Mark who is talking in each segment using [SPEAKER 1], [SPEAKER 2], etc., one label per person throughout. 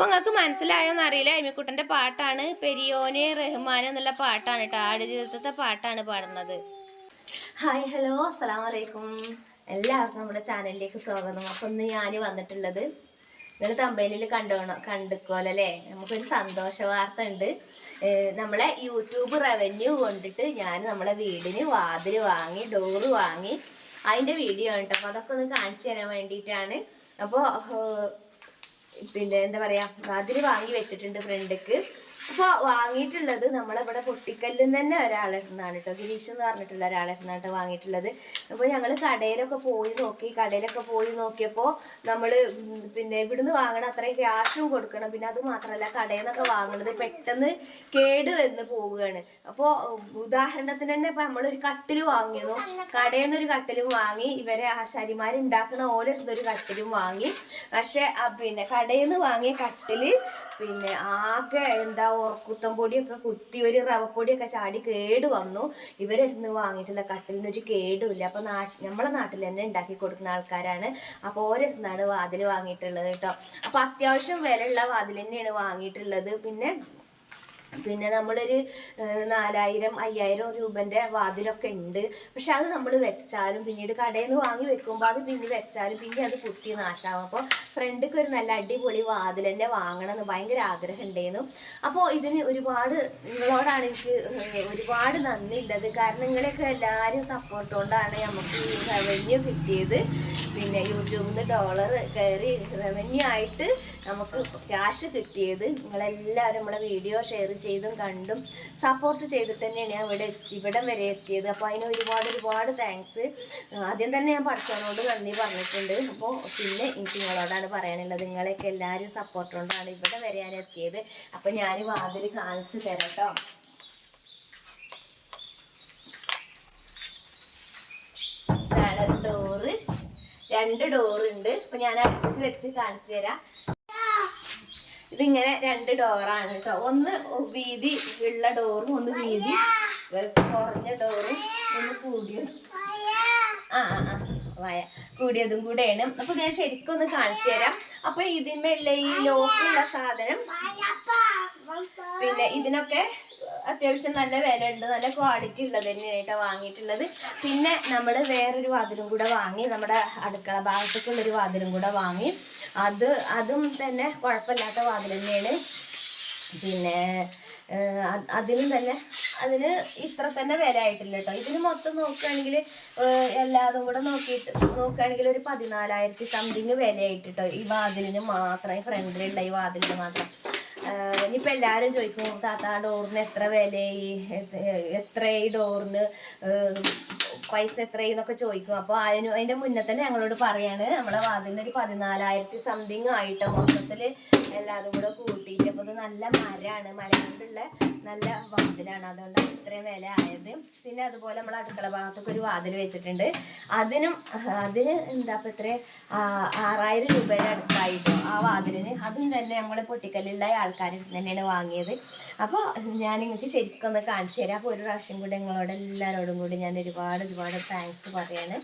[SPEAKER 1] അപ്പോൾ നിങ്ങൾക്ക് മനസ്സിലായോന്ന് അറിയില്ല. എമിക്കുട്ടന്റെ പാട്ടാണ് പെരിയോനെ റഹ്മാൻ എന്നുള്ള പാട്ടാണ് കേട്ടോ ആടുജീവിതത്തെ പാട്ടാണ് പാടുന്നത്. Hi hello. അസ്സലാമു അലൈക്കും. എല്ലാവർക്കും നമ്മുടെ ചാനലിലേക്ക് സ്വാഗതം. അപ്പം ഇന്ന് ഞാൻ വന്നിട്ടുള്ളത് നിങ്ങൾ തമ്പനിൽ കണ്ടോണം കണ്ടുക്കോലല്ലേ? നമുക്കൊരു സന്തോഷ വാർത്ത ഉണ്ട്. നമ്മളെ യൂട്യൂബ് റവന്യൂ കൊണ്ടിട്ട് ഞാൻ നമ്മളെ വീടിന് വാതിൽ വാങ്ങി ഡോറ് വാങ്ങി അതിന്റെ വീഡിയോ ഉണ്ട് അപ്പോൾ അതൊക്കെ ഒന്ന് കാണിച്ചു തരാൻ വേണ്ടിയിട്ടാണ്. അപ്പോൾ പിന്നെ എന്താ പറയാ അതിൽ വാങ്ങി വെച്ചിട്ടുണ്ട് ഫ്രണ്ടിക്ക് അപ്പോൾ വാങ്ങിയിട്ടുള്ളത് നമ്മളിവിടെ പൊട്ടിക്കല്ലിൽ തന്നെ ഒരാളിരുന്നാണ് കേട്ടോ ഗിരീഷ് എന്ന് പറഞ്ഞിട്ടുള്ള ഒരാളിരുന്നാണ് കേട്ടോ വാങ്ങിയിട്ടുള്ളത്. അപ്പോൾ ഞങ്ങൾ കടയിലൊക്കെ പോയി നോക്കി കടയിലൊക്കെ പോയി നോക്കിയപ്പോൾ നമ്മൾ പിന്നെ ഇവിടുന്ന് വാങ്ങണ അത്രയും ക്യാഷും കൊടുക്കണം. പിന്നെ അത് മാത്രമല്ല കടയിൽ നിന്നൊക്കെ വാങ്ങണത് പെട്ടെന്ന് കേട് വന്ന് പോവുകയാണ്. അപ്പോൾ ഉദാഹരണത്തിന് തന്നെ ഇപ്പം നമ്മളൊരു കട്ടിൽ വാങ്ങിയതും കടയിൽ നിന്നൊരു കട്ടിലും വാങ്ങി ഇവരെ ആശാരിമാരുണ്ടാക്കണ ഓരോരുത്തർ ഒരു കട്ടിലും വാങ്ങി. പക്ഷെ പിന്നെ കടയിൽ നിന്ന് വാങ്ങിയ കട്ടിൽ പിന്നെ ആകെ എന്താ ഉറക്കുത്തം പൊടിയൊക്കെ കുത്തി ഒരു റവപ്പൊടിയൊക്കെ ചാടി കേട് വന്നു. ഇവരടുന്ന് വാങ്ങിയിട്ടുള്ള കട്ടിലിന് ഒരു കേടുമില്ല. അപ്പൊ നാ നമ്മളെ നാട്ടിൽ തന്നെ ഉണ്ടാക്കി കൊടുക്കുന്ന ആൾക്കാരാണ്. അപ്പോൾ ഓരോരുന്നാണ് വാതിൽ വാങ്ങിയിട്ടുള്ളത് കേട്ടോ. അപ്പൊ അത്യാവശ്യം വിലയുള്ള വാതിൽ തന്നെയാണ് വാങ്ങിയിട്ടുള്ളത്. പിന്നെ പിന്നെ നമ്മളൊരു നാലായിരം അയ്യായിരം രൂപന്റെ വാതിലൊക്കെ ഉണ്ട്. പക്ഷെ അത് നമ്മൾ വെച്ചാലും പിന്നീട് കടയിൽ നിന്ന് വാങ്ങി വെക്കുമ്പോൾ അത് പിന്നെ വെച്ചാലും പിന്നെ അത് കുത്തി നാശാവും. അപ്പോൾ ഫ്രണ്ടിക്ക് ഒരു നല്ല അടിപൊളി വാതിൽ തന്നെ വാങ്ങണം എന്ന് ഭയങ്കര ആഗ്രഹം ഉണ്ടായിരുന്നു അപ്പോൾ ഇതിന് ഒരുപാട് നിങ്ങളോടാണ് എനിക്ക് ഒരുപാട് നന്ദി ഉള്ളത് കാരണം നിങ്ങളെയൊക്കെ എല്ലാവരും സപ്പോർട്ട് കൊണ്ടാണ് നമുക്ക് ഈ റവന്യൂ കിട്ടിയത്. പിന്നെ യൂട്യൂബിൽ നിന്ന് ഡോളർ കയറി റവന്യൂ ആയിട്ട് നമുക്ക് ക്യാഷ് കിട്ടിയത്. നിങ്ങളെല്ലാവരും നമ്മളെ വീഡിയോ ഷെയർ ചെയ്തും കണ്ടും സപ്പോർട്ട് ചെയ്തിട്ട് തന്നെയാണ് ഞാൻ ഇവിടെ ഇവിടം വരെ എത്തിയത്. അപ്പോൾ അതിന് ഒരുപാട് ഒരുപാട് താങ്ക്സ് ആദ്യം തന്നെ ഞാൻ പഠിച്ചവനോട് നന്ദി പറഞ്ഞിട്ടുണ്ട്. അപ്പോൾ പിന്നെ എനിക്ക് നിങ്ങളോടാണ് പറയാനുള്ളത്. നിങ്ങളെയൊക്കെ എല്ലാവരും സപ്പോർട്ട് കൊണ്ടാണ് ഇവിടെ വരെ ഞാൻ എത്തിയത്. അപ്പോൾ ഞാൻ വാതിൽ കാണിച്ചു തരാം കേട്ടോ ഇതാണ് രണ്ട് ഡോർ ഉണ്ട്. അപ്പൊ ഞാൻ അടുത്ത് വെച്ച് കാണിച്ചു തരാം. ഇതിങ്ങനെ രണ്ട് ഡോറാണ് കേട്ടോ ഒന്ന് വീതി ഉള്ള ഡോറും ഒന്ന് വീതി കുറഞ്ഞ ഡോറും ഒന്ന് കൂടിയത് ആ ആ. ആ വയ കൂടിയതും കൂടെയാണ്. അപ്പൊ ഞാൻ ശരിക്കും ഒന്ന് കാണിച്ചു തരാം. അപ്പൊ ഇതിന്മേലുള്ള ഈ ലോക്കുള്ള സാധനം പിന്നെ ഇതിനൊക്കെ അത്യാവശ്യം നല്ല വില ഉണ്ട് നല്ല ക്വാളിറ്റി ഉള്ളത് തന്നെയായിട്ട് വാങ്ങിയിട്ടുള്ളത്. പിന്നെ നമ്മൾ വേറൊരു വാതിലും കൂടെ വാങ്ങി നമ്മുടെ അടുക്കള ഭാഗത്തേക്കുള്ളൊരു വാതിലും കൂടെ വാങ്ങി. അത് അതും തന്നെ കുഴപ്പമില്ലാത്ത വാതിൽ തന്നെയാണ്. പിന്നെ അതിനും തന്നെ അതിന് ഇത്ര തന്നെ വില ആയിട്ടില്ല കേട്ടോ. ഇതിന് മൊത്തം നോക്കുകയാണെങ്കിൽ എല്ലാതും കൂടെ നോക്കിയിട്ട് നോക്കുകയാണെങ്കിൽ ഒരു പതിനാലായിരത്തി സംതിങ് വില ആയിട്ട് കേട്ടോ. ഈ വാതിലിന് മാത്രം ഈ ഫ്രണ്ടിലുള്ള ഈ വാതിലിന് മാത്രം. ഇനിയിപ്പോൾ എല്ലാവരും ചോദിക്കും താത്ത ഡോറിന് എത്ര വിലയായി? എത്ര ഈ ഡോറിന് പൈസ എത്രയെന്നൊക്കെ ചോദിക്കും. അപ്പോൾ അതിന് അതിന്റെ മുന്നേ തന്നെ ഞങ്ങളോട് പറയാണ് നമ്മളെ വാതിലിന് ഒരു പതിനാലായിരത്തി സംതിങ് ആയിട്ട് മൊത്തത്തിൽ എല്ലാതും കൂടെ കൂട്ടിയിട്ട്. അപ്പോൾ ഇത് നല്ല മരമാണ് മരം കൊണ്ടുള്ള നല്ല വാതിലാണ്. അതുകൊണ്ടാണ് ഇത്രയും വില ആയത്. പിന്നെ അതുപോലെ നമ്മൾ അടുക്കള ഭാഗത്തൊക്കെ ഒരു വാതിൽ വെച്ചിട്ടുണ്ട്. അതിനും അതിന് എന്താ ഇപ്പം ഇത്ര ആറായിരം രൂപയുടെ അടുത്തായിട്ടോ ആ വാതിലിന്. അതും തന്നെ നമ്മൾ പൊട്ടിക്കല്ലുള്ള ആൾക്കാർ തന്നെയാണ് വാങ്ങിയത്. അപ്പോൾ ഞാൻ നിങ്ങൾക്ക് ശരിക്കും ഒന്ന് കാണിച്ചു തരാം. ഒരു പ്രാവശ്യം കൂടി നിങ്ങളോട് എല്ലാവരോടും കൂടി ഞാൻ ഒരുപാട് ഒരുപാട് താങ്ക്സ് പറയാണ്.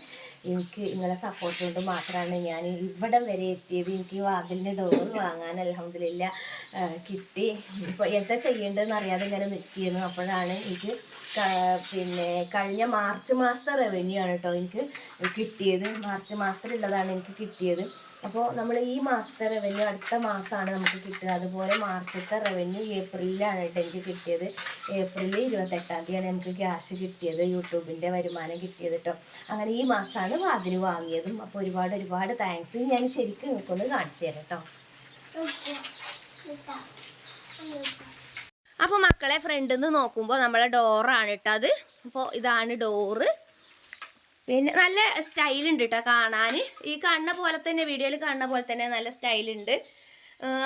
[SPEAKER 1] എനിക്ക് നിങ്ങളെ സപ്പോർട്ട് കൊണ്ട് മാത്രമാണ് ഞാൻ ഇവിടം വരെ എത്തിയത്. എനിക്ക് വാതിലിന്റെ ഡോർ വാങ്ങാൻ അലഹമില്ല കിട്ടി. ഇപ്പോൾ എന്താ ചെയ്യേണ്ടതെന്ന് അറിയാതെ ഇങ്ങനെ നിൽക്കിയിരുന്നു അപ്പോഴാണ് എനിക്ക് പിന്നെ കഴിഞ്ഞ മാർച്ച് മാസത്തെ റവന്യൂ ആണ് കേട്ടോ എനിക്ക് കിട്ടിയത്. മാർച്ച് മാസത്തിലുള്ളതാണ് എനിക്ക് കിട്ടിയത്. അപ്പോൾ നമ്മൾ ഈ മാസത്തെ റവന്യൂ അടുത്ത മാസമാണ് നമുക്ക് കിട്ടുക അതുപോലെ മാർച്ചത്തെ റവന്യൂ ഏപ്രിലാണ് കേട്ടോ എനിക്ക് കിട്ടിയത്. ഏപ്രിൽ ഇരുപത്തെട്ടാം തീയതിയാണ് നമുക്ക് ക്യാഷ് കിട്ടിയത് യൂട്യൂബിന്റെ വരുമാനം കിട്ടിയത് കേട്ടോ അങ്ങനെ ഈ മാസമാണ് വാതിൽ വാങ്ങിയതും. അപ്പോൾ ഒരുപാട് ഒരുപാട് താങ്ക്സ് ഞാൻ ശരിക്കും നിങ്ങൾക്കൊന്ന് കാണിച്ചു തരാം കേട്ടോ അപ്പോൾ മക്കളെ ഫ്രണ്ടിൽ നിന്ന് നോക്കുമ്പോൾ നമ്മളെ ഡോറാണ് കേട്ടോ അത്. അപ്പോൾ ഇതാണ് ഡോറ് പിന്നെ നല്ല സ്റ്റൈൽ ഉണ്ട് കേട്ടോ കാണാൻ ഈ കണ്ണ പോലെ തന്നെ വീഡിയോയിൽ കാണുന്ന പോലെ തന്നെ നല്ല സ്റ്റൈൽ ഉണ്ട്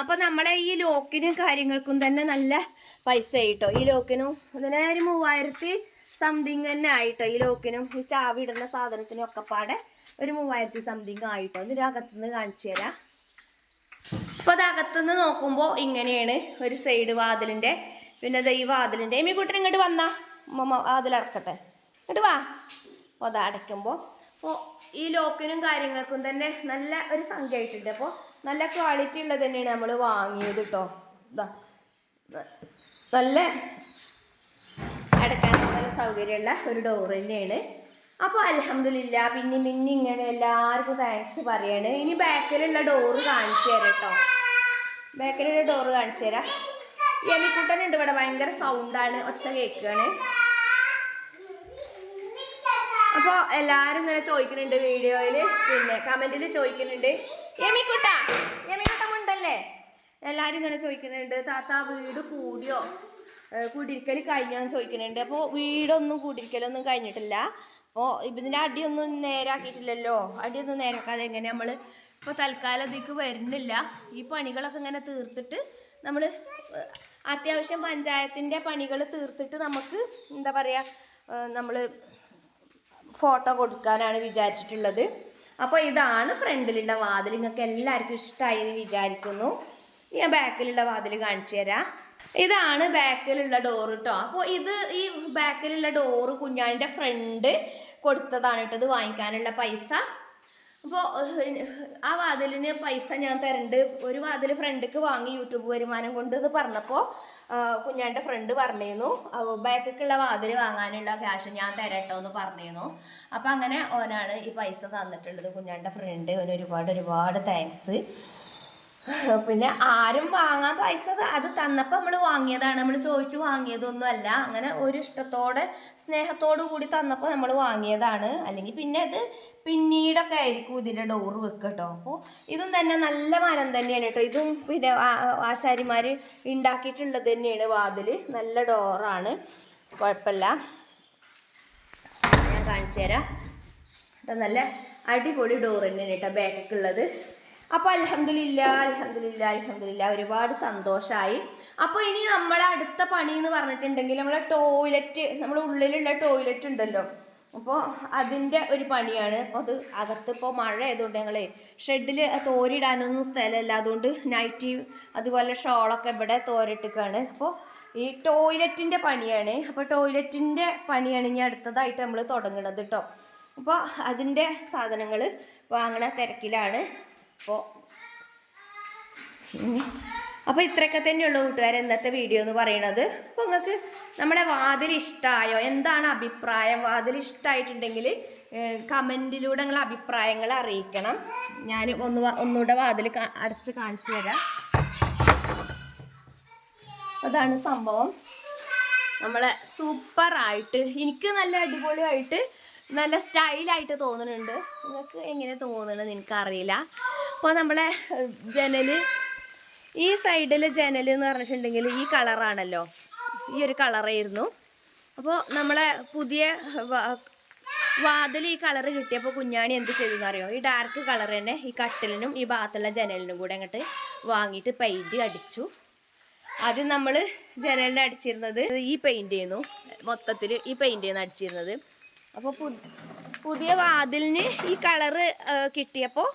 [SPEAKER 1] അപ്പോൾ നമ്മളെ ഈ ലോക്കിനും കാര്യങ്ങൾക്കും തന്നെ നല്ല പൈസ ആയിട്ടോ ഈ ലോക്കിനും ഇതിനെ ഒരു മൂവായിരത്തി സംതിങ് തന്നെ ആയിട്ടോ. ഈ ലോക്കിനും ഈ ചാവി ഇടുന്ന സാധനത്തിനും ഒക്കെ പാടെ ഒരു മൂവായിരത്തി സംതിങ് ആയിട്ടോ. ഇതിന്റെ അകത്തുനിന്ന് കാണിച്ചു തരാം. അപ്പോൾ അത് അകത്തുനിന്ന് നോക്കുമ്പോൾ ഇങ്ങനെയാണ് ഒരു സൈഡ് വാതിലിന്റെ പിന്നെ ഈ വാതിലിന്റെ എമ്മി കൂട്ടൻ ഇങ്ങോട്ട് വന്നാ. വാതിലിറക്കട്ടെ ഇങ്ങോട്ട് വാ. അപ്പോൾ അത് അടയ്ക്കുമ്പോൾ അപ്പോൾ ഈ ലോക്കിനും കാര്യങ്ങൾക്കും തന്നെ നല്ല ഒരു സംഖ്യ ആയിട്ടുണ്ട് അപ്പോൾ നല്ല ക്വാളിറ്റി ഉള്ളത് തന്നെയാണ് നമ്മൾ വാങ്ങിയത് കേട്ടോ ഇതാ നല്ല അടയ്ക്കാൻ നല്ല സൗകര്യമുള്ള ഒരു ഡോർ തന്നെയാണ്. അപ്പോൾ അലഹമില്ല പിന്നെ പിന്നെ ഇങ്ങനെ എല്ലാവർക്കും താങ്ക്സ് പറയാണ്. ഇനി ബാക്കിലുള്ള ഡോറ് കാണിച്ചു തരാം കേട്ടോ ബാക്കിലുള്ള ഡോറ് കാണിച്ചു തരാം. യമിക്കുട്ടനുണ്ട് ഇവിടെ ഭയങ്കര സൗണ്ടാണ് ഒച്ച കേൾക്കുകയാണ് അപ്പോൾ എല്ലാരും ഇങ്ങനെ ചോദിക്കുന്നുണ്ട് വീഡിയോയിൽ പിന്നെ കമന്റിൽ ചോദിക്കുന്നുണ്ട്. യമിക്കുട്ട യമിക്കുട്ട എല്ലാവരും ഇങ്ങനെ ചോദിക്കുന്നുണ്ട് താത്ത വീട് കൂടിയോ? കുടിരിക്കൽ കഴിഞ്ഞോന്ന് ചോദിക്കുന്നുണ്ട്. അപ്പോൾ വീടൊന്നും കുടിരിക്കലൊന്നും കഴിഞ്ഞിട്ടില്ല. അപ്പോൾ ഇതിന്റെ അടിയൊന്നും നേരാക്കിയിട്ടില്ലല്ലോ. അടിയൊന്നും നേരാക്കാതെ എങ്ങനെ നമ്മൾ ഇപ്പോൾ തൽക്കാലം ഇതിക്ക് വരുന്നില്ല. ഈ പണികളൊക്കെ ഇങ്ങനെ തീർത്തിട്ട് നമ്മൾ അത്യാവശ്യം പഞ്ചായത്തിന്റെ പണികൾ തീർത്തിട്ട് നമുക്ക് എന്താ പറയുക നമ്മൾ ഫോട്ടോ കൊടുക്കാനാണ് വിചാരിച്ചിട്ടുള്ളത്. അപ്പോൾ ഇതാണ് ഫ്രണ്ടിലുള്ള വാതിൽ. നിങ്ങൾക്ക് എല്ലാവർക്കും ഇഷ്ടമായി എന്ന് വിചാരിക്കുന്നു. ഞാൻ ബാക്കിലുള്ള വാതിൽ കാണിച്ചു തരാം. ഇതാണ് ബാക്കിലുള്ള ഡോറ് കേട്ടോ അപ്പോൾ ഇത് ഈ ബാക്കിലുള്ള ഡോറ് കുഞ്ഞാണിന്റെ ഫ്രണ്ട് കൊടുത്തതാണ് കേട്ടോ ഇത് വാങ്ങിക്കാനുള്ള പൈസ. അപ്പോൾ ആ വാതിലിന് പൈസ ഞാൻ തരണ്ട് ഒരു വാതിൽ ഫ്രണ്ടിക്ക് വാങ്ങി യൂട്യൂബ് വരുമാനം കൊണ്ട് എന്ന് പറഞ്ഞപ്പോൾ കുഞ്ഞാന്റെ ഫ്രണ്ട് പറഞ്ഞിരുന്നു ബാക്കിക്കുള്ള വാതിൽ വാങ്ങാനുള്ള ക്യാഷ് ഞാൻ തരട്ടോ എന്ന് പറഞ്ഞിരുന്നു. അപ്പം അങ്ങനെ ഓനാണ് ഈ പൈസ തന്നിട്ടുള്ളത് കുഞ്ഞാന്റെ ഫ്രണ്ട്. ഒരുപാട് ഒരുപാട് താങ്ക്സ് പിന്നെ ആരും വാങ്ങാൻ പൈസ അത് തന്നപ്പോൾ നമ്മൾ വാങ്ങിയതാണ്. നമ്മൾ ചോദിച്ചു വാങ്ങിയതൊന്നും അല്ല അങ്ങനെ ഒരു ഇഷ്ടത്തോടെ സ്നേഹത്തോടു കൂടി തന്നപ്പോൾ നമ്മൾ വാങ്ങിയതാണ്. അല്ലെങ്കിൽ പിന്നെ അത് പിന്നീടൊക്കെ ആയിരിക്കും ഇതിന്റെ ഡോറ് വെക്കുക കേട്ടോ അപ്പോൾ ഇതും തന്നെ നല്ല മരം തന്നെയാണ് കേട്ടോ. ഇതും പിന്നെ ആശാരിമാർ ഉണ്ടാക്കിയിട്ടുള്ളത് തന്നെയാണ് വാതിൽ നല്ല ഡോറാണ്. കുഴപ്പമില്ല. ഞാൻ കാണിച്ചു തരാം നല്ല അടിപൊളി ഡോർ തന്നെയാണ് കേട്ടോ ബാക്കൊക്കെ അപ്പോൾ അലഹമില്ല അലഹമില്ല അലഹമില്ല ഒരുപാട് സന്തോഷമായി അപ്പോൾ ഇനി നമ്മളെ അടുത്ത പണി എന്ന് പറഞ്ഞിട്ടുണ്ടെങ്കിൽ നമ്മളെ ടോയ്ലറ്റ് നമ്മുടെ ഉള്ളിലുള്ള ടോയ്ലറ്റ് ഉണ്ടല്ലോ. അപ്പോൾ അതിന്റെ ഒരു പണിയാണ്. അപ്പോൾ അത് അകത്ത് ഇപ്പോൾ മഴ ആയതുകൊണ്ട് ഞങ്ങൾ ഷെഡിൽ തോരിടാനൊന്നും സ്ഥലമില്ല. അതുകൊണ്ട് നൈറ്റി അതുപോലെ ഷോളൊക്കെ ഇവിടെ തോരിട്ടിക്കാണ്. അപ്പോൾ ഈ ടോയ്ലറ്റിന്റെ പണിയാണ്. അപ്പോൾ ടോയ്ലറ്റിന്റെ പണിയാണ് ഇനി അടുത്തതായിട്ട് നമ്മൾ തുടങ്ങണത് കേട്ടോ അപ്പോൾ അതിന്റെ സാധനങ്ങൾ വാങ്ങണ തിരക്കിലാണ്. അപ്പോൾ അപ്പോൾ ഇത്രയൊക്കെ തന്നെയുള്ളൂ കൂട്ടുകാർ ഇന്നത്തെ വീഡിയോ എന്ന് പറയുന്നത് അപ്പോൾ നിങ്ങൾക്ക് നമ്മുടെ വാതിൽ ഇഷ്ടമായോ എന്താണ് അഭിപ്രായം? വാതിൽ ഇഷ്ടമായിട്ടുണ്ടെങ്കിൽ കമന്റിലൂടെ നിങ്ങൾ അഭിപ്രായങ്ങൾ അറിയിക്കണം. ഞാൻ ഒന്ന് ഒന്നുകൂടെ വാതിൽ അടച്ച് കാണിച്ചു തരാം. അതാണ് സംഭവം. നമ്മളെ സൂപ്പറായിട്ട് എനിക്ക് നല്ല അടിപൊളിയായിട്ട് നല്ല സ്റ്റൈലായിട്ട് തോന്നുന്നുണ്ട്. നിങ്ങൾക്ക് എങ്ങനെ തോന്നണമെന്ന് എനിക്കറിയില്ല. അപ്പോൾ നമ്മളെ ജനൽ ഈ സൈഡിൽ ജനൽ എന്ന് പറഞ്ഞിട്ടുണ്ടെങ്കിൽ ഈ കളറാണല്ലോ. ഈ ഒരു കളറായിരുന്നു. അപ്പോൾ നമ്മളെ പുതിയ വാതിൽ ഈ കളർ കിട്ടിയപ്പോൾ കുഞ്ഞാണി എന്ത് ചെയ്തെന്ന് അറിയോ ഈ ഡാർക്ക് കളർ തന്നെ ഈ കട്ടിലിനും ഈ ഭാഗത്തുള്ള ജനലിനും കൂടെ അങ്ങോട്ട് വാങ്ങിയിട്ട് പെയിന്റ് അടിച്ചു. ആദ്യം നമ്മൾ ജനലിന് അടിച്ചിരുന്നത് ഈ പെയിന്റ് ചെയ്യുന്നു മൊത്തത്തിൽ ഈ പെയിന്റ് ചെയ്യുന്ന അടിച്ചിരുന്നത്. അപ്പോൾ പുതിയ വാതിലിന് ഈ കളറ് കിട്ടിയപ്പോൾ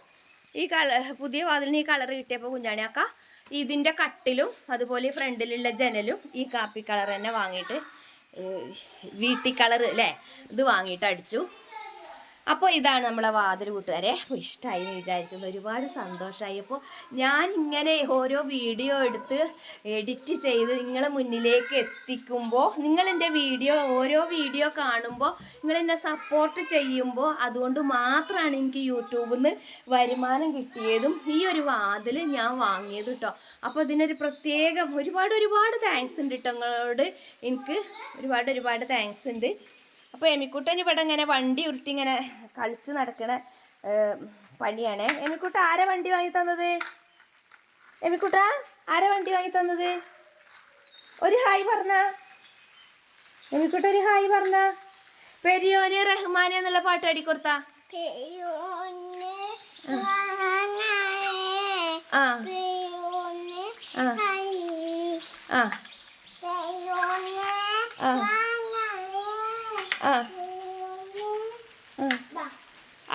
[SPEAKER 1] ഈ കള പുതിയ വാതിലിന് ഈ കളർ കിട്ടിയപ്പോൾ കുഞ്ഞാണിയാക്ക ഇതിന്റെ കട്ടിലും അതുപോലെ ഫ്രണ്ടിലുള്ള ജനലും ഈ കാപ്പി കളർ തന്നെ വാങ്ങിയിട്ട് വീട്ടി കളർ അല്ലേ ഇത് വാങ്ങിയിട്ട് അടിച്ചു. അപ്പോൾ ഇതാണ് നമ്മളെ വാതിൽ കൂട്ടുകാരെ. അപ്പോൾ ഇഷ്ടമായി എന്ന് വിചാരിക്കുന്നു. ഒരുപാട് സന്തോഷമായി അപ്പോൾ ഞാൻ ഇങ്ങനെ ഓരോ വീഡിയോ എടുത്ത് എഡിറ്റ് ചെയ്ത് നിങ്ങളെ മുന്നിലേക്ക് എത്തിക്കുമ്പോൾ നിങ്ങളെന്റെ വീഡിയോ ഓരോ വീഡിയോ കാണുമ്പോൾ നിങ്ങളെന്നെ സപ്പോർട്ട് ചെയ്യുമ്പോൾ അതുകൊണ്ട് മാത്രമാണ് എനിക്ക് യൂട്യൂബിൽ നിന്ന് വരുമാനം കിട്ടിയതും ഈ ഒരു വാതിൽ ഞാൻ വാങ്ങിയത് കേട്ടോ അപ്പോൾ ഇതിനൊരു പ്രത്യേകം ഒരുപാട് ഒരുപാട് താങ്ക്സ് ഉണ്ട് കേട്ടോ നിങ്ങളോട് എനിക്ക് ഒരുപാട് ഒരുപാട് താങ്ക്സ് ഉണ്ട്. അപ്പോൾ എമിക്കുട്ടൻ ഇവിടെ ഇങ്ങനെ വണ്ടി ഉരുട്ടി ഇങ്ങനെ കളിച്ച് നടക്കണ പണിയാണ്. എമിക്കുട്ട ആരാ വണ്ടി വാങ്ങി തന്നത്? എമിക്കുട്ട ആരാ വണ്ടി വാങ്ങി തന്നത്? ഒരു ഹായ് പറഞ്ഞ. എമിക്കുട്ട ഒരു ഹായ് പറഞ്ഞ. പെരിയോനെ റഹ്മാനെ എന്നുള്ള പാട്ട് അടിക്കൊടുത്ത കൊടുത്താ. ആ. ആ. ആ. ആ. ആ.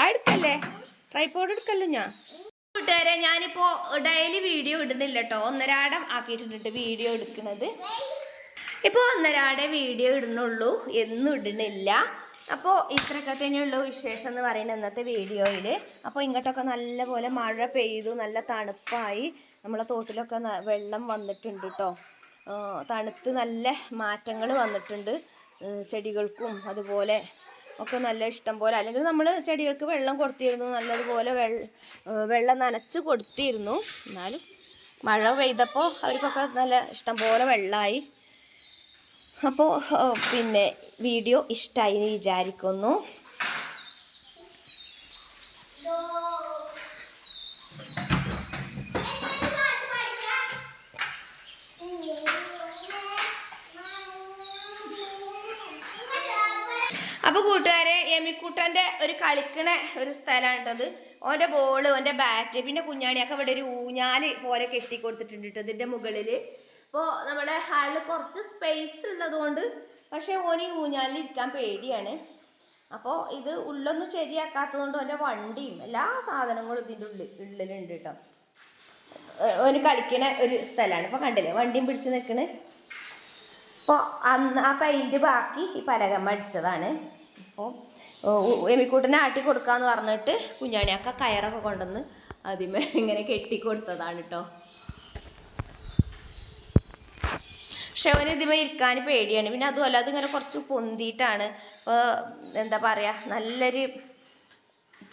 [SPEAKER 1] എടുക്കല്ലേ? ട്രൈപോഡ് എടുക്കല്ലോ ഞാൻ. കൂട്ടുകാരെ ഞാനിപ്പോ ഡെയിലി വീഡിയോ ഇടുന്നില്ല കേട്ടോ ഒന്നരാടം ആക്കിയിട്ടുണ്ട് വീഡിയോ എടുക്കുന്നത് ഇപ്പോൾ ഒന്നരാടെ വീഡിയോ ഇടുന്നുള്ളൂ. എന്നും ഇടുന്നില്ല. അപ്പോൾ ഇത്രയൊക്കെ തന്നെയുള്ളൂ വിശേഷം എന്ന് പറയുന്നത് ഇന്നത്തെ വീഡിയോയിൽ അപ്പോൾ ഇങ്ങോട്ടൊക്കെ നല്ലപോലെ മഴ പെയ്തു നല്ല തണുപ്പായി. നമ്മളെ തോട്ടിലൊക്കെ വെള്ളം വന്നിട്ടുണ്ട് കേട്ടോ തണുത്ത് നല്ല മാറ്റങ്ങൾ വന്നിട്ടുണ്ട്. ചെടികൾക്കും അതുപോലെ ഒക്കെ നല്ല ഇഷ്ടം പോലെ. അല്ലെങ്കിൽ നമ്മൾ ചെടികൾക്ക് വെള്ളം കൊടുത്തിരുന്നു നല്ലതുപോലെ വെള്ള നനച്ച് കൊടുത്തിരുന്നു. എന്നാലും മഴ പെയ്തപ്പോൾ അവർക്കൊക്കെ നല്ല ഇഷ്ടം പോലെ വെള്ളമായി അപ്പോൾ പിന്നെ വീഡിയോ ഇഷ്ടമായി എന്ന് വിചാരിക്കുന്നു. അപ്പോൾ കൂട്ടുകാരെ എമിക്കൂട്ടന്റെ ഒരു കളിക്കണ ഒരു സ്ഥലമാണ് കേട്ടത് ഓന്റെ ബോൾ ഓന്റെ ബാറ്റ് പിന്നെ കുഞ്ഞാണിയൊക്കെ ഇവിടെ ഒരു ഊഞ്ഞാൽ പോലെ കെട്ടി കൊടുത്തിട്ടുണ്ട് കേട്ടോ ഇതിന്റെ മുകളിൽ അപ്പോൾ നമ്മുടെ ഹാളിൽ കുറച്ച് സ്പേസ് ഉള്ളത് കൊണ്ട് പക്ഷേ ഓന് ഈ ഊഞ്ഞാലിൽ ഇരിക്കാൻ പേടിയാണ്. അപ്പോൾ ഇത് ഉള്ളൊന്നും ശരിയാക്കാത്തത് കൊണ്ട് ഓന്റെ വണ്ടിയും എല്ലാ സാധനങ്ങളും ഇതിന്റെ ഉള്ളിൽ ഉള്ളിലുണ്ട് കേട്ടോ. ഓന് കളിക്കണ ഒരു സ്ഥലമാണ് ഇപ്പോൾ കണ്ടില്ലേ വണ്ടിയും പിടിച്ച് നിൽക്കണ്. അപ്പോൾ അന്ന് ആ പെയിന്റ് ബാക്കി ഈ പലകമ്മ അടിച്ചതാണ്. അപ്പോൾ എമിക്കൂട്ടിനെ ആട്ടി കൊടുക്കാന്ന് പറഞ്ഞിട്ട് കുഞ്ഞാണിയൊക്കെ കയറൊക്കെ കൊണ്ടുവന്ന് ആദ്യമേ ഇങ്ങനെ കെട്ടിക്കൊടുത്തതാണ് കേട്ടോ പക്ഷെ അവന് ഇതിമേ ഇരിക്കാൻ പേടിയാണ്. പിന്നെ അതുമല്ല അതിങ്ങനെ കുറച്ച് പൊന്തിയിട്ടാണ് ഇപ്പോൾ എന്താ പറയുക നല്ലൊരു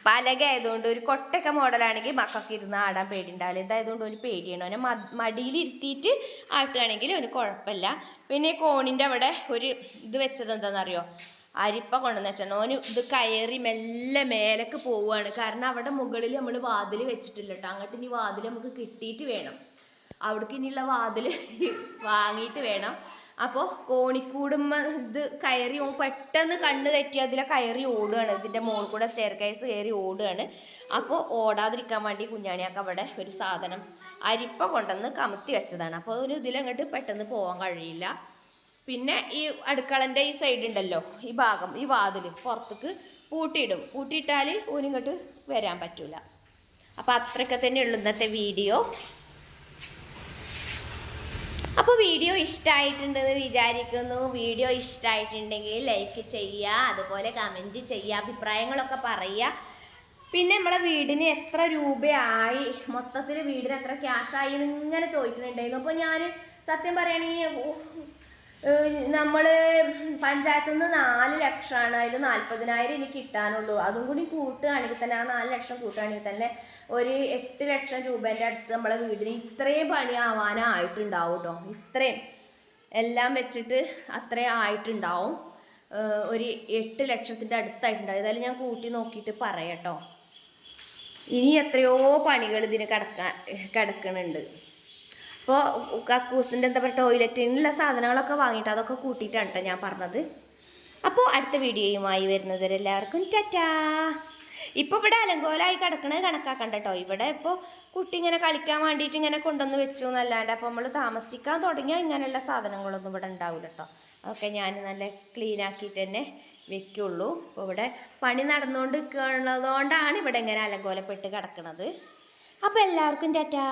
[SPEAKER 1] പലക ആയതുകൊണ്ട് ഒരു കൊട്ടൊക്കെ മോഡലാണെങ്കിൽ മക്കൾക്ക് ഇരുന്ന് ആടാൻ പേടിയുണ്ടാവില്ല. ഇതായതുകൊണ്ട് ഒരു പേടിയാണ്. അവനെ മടിയിൽ ഇരുത്തിയിട്ട് ആട്ടുകയാണെങ്കിൽ അവന് കുഴപ്പമില്ല. പിന്നെ കോണിന്റെ അവിടെ ഒരു ഇത് വെച്ചത് എന്താണെന്നറിയോ? അരിപ്പ കൊണ്ടുവന്ന് വെച്ചാൽ ഓന് ഇത് കയറി മെല്ലെ മേലേക്ക് പോവുകയാണ്. കാരണം അവിടെ മുകളിൽ നമ്മൾ വാതിൽ വെച്ചിട്ടില്ല കേട്ടോ. അങ്ങോട്ട് ഇനി വാതിൽ നമുക്ക് കിട്ടിയിട്ട് വേണം. അവിടേക്ക് ഇനിയുള്ള വാതിൽ വാങ്ങിയിട്ട് വേണം. അപ്പോൾ കോണിക്കൂടുമ്മ ഇത് കയറി പെട്ടെന്ന് കണ്ണ് തെറ്റി അതിലെ കയറി ഓടുകയാണ്. ഇതിന്റെ മുകളിൽ കൂടെ സ്റ്റെയർ കേസ് കയറി ഓടുകയാണ്. അപ്പോൾ ഓടാതിരിക്കാൻ വേണ്ടി കുഞ്ഞാണിയൊക്കെ അവിടെ ഒരു സാധനം അരിപ്പ കൊണ്ടുവന്ന് കമത്തി വെച്ചതാണ്. അപ്പോൾ ഒരു ഇതിലങ്ങോട്ട് പെട്ടെന്ന് പോകാൻ കഴിയില്ല. പിന്നെ ഈ അടുക്കളന്റെ ഈ സൈഡ് ഉണ്ടല്ലോ ഈ ഭാഗം ഈ വാതിൽ പുറത്തേക്ക് പൂട്ടിയിടും. പൂട്ടിയിട്ടാൽ ഓനിങ്ങോട്ട് വരാൻ പറ്റൂല. അപ്പോൾ അത്രയൊക്കെ തന്നെ ഉള്ളു ഇന്നത്തെ വീഡിയോ. അപ്പോൾ വീഡിയോ ഇഷ്ടമായിട്ടുണ്ടെന്ന് വിചാരിക്കുന്നു. വീഡിയോ ഇഷ്ടമായിട്ടുണ്ടെങ്കിൽ ലൈക്ക് ചെയ്യുക അതുപോലെ കമന്റ് ചെയ്യുക അഭിപ്രായങ്ങളൊക്കെ പറയുക. പിന്നെ നമ്മളെ വീടിന് എത്ര രൂപയായി? മൊത്തത്തിൽ വീടിന് എത്ര ക്യാഷായി എന്നിങ്ങനെ ചോദിക്കുന്നുണ്ടായിരുന്നു. അപ്പോൾ ഞാൻ സത്യം പറയുകയാണെങ്കിൽ നമ്മൾ പഞ്ചായത്തിൽ നിന്ന് നാല് ലക്ഷമാണ് അതിൽ നാൽപ്പതിനായിരം എനിക്ക് കിട്ടാനുള്ളൂ. അതും കൂടി കൂട്ടുകയാണെങ്കിൽ തന്നെ ആ നാല് ലക്ഷം കൂട്ടുകയാണെങ്കിൽ തന്നെ ഒരു എട്ട് ലക്ഷം രൂപേന്റെ അടുത്ത് നമ്മളെ വീടിന് ഇത്രയും പണിയാവാനായിട്ടുണ്ടാവും കേട്ടോ ഇത്രയും എല്ലാം വെച്ചിട്ട് അത്രയും ആയിട്ടുണ്ടാവും. ഒരു എട്ട് ലക്ഷത്തിന്റെ അടുത്തായിട്ടുണ്ടാവും. ഏതായാലും ഞാൻ കൂട്ടി നോക്കിയിട്ട് പറയാം കേട്ടോ ഇനി എത്രയോ പണികൾ ഇതിന് കിടക്കാൻ കിടക്കണുണ്ട്. അപ്പോൾ കക്കൂസിന്റെ എന്താ പറയുക ടോയ്ലറ്റിനുള്ള സാധനങ്ങളൊക്കെ വാങ്ങിയിട്ട് അതൊക്കെ കൂട്ടിയിട്ടാണ് കേട്ടോ ഞാൻ പറഞ്ഞത്. അപ്പോൾ അടുത്ത വീഡിയോയുമായി വരുന്നത് എല്ലാവർക്കും ടാറ്റാ. ഇപ്പോൾ ഇവിടെ അലങ്കോലായി കിടക്കണത് കണക്കാക്കണ്ട കേട്ടോ. ഇവിടെ ഇപ്പോൾ കുട്ടി ഇങ്ങനെ കളിക്കാൻ വേണ്ടിയിട്ട് ഇങ്ങനെ കൊണ്ടുവന്ന് വെച്ചു എന്നല്ലാണ്ട് അപ്പോൾ നമ്മൾ താമസിക്കാൻ തുടങ്ങിയാൽ ഇങ്ങനെയുള്ള സാധനങ്ങളൊന്നും ഇവിടെ ഉണ്ടാവില്ല കേട്ടോ. അതൊക്കെ ഞാൻ നല്ല ക്ലീൻ ആക്കിയിട്ട് തന്നെ വെക്കുള്ളൂ. അപ്പോൾ ഇവിടെ പണി നടന്നുകൊണ്ട് നിൽക്കുന്നതുകൊണ്ടാണ് ഇവിടെ ഇങ്ങനെ അലങ്കോലപ്പെട്ട് കിടക്കുന്നത് അപ്പോൾ എല്ലാവർക്കും ടാറ്റാ.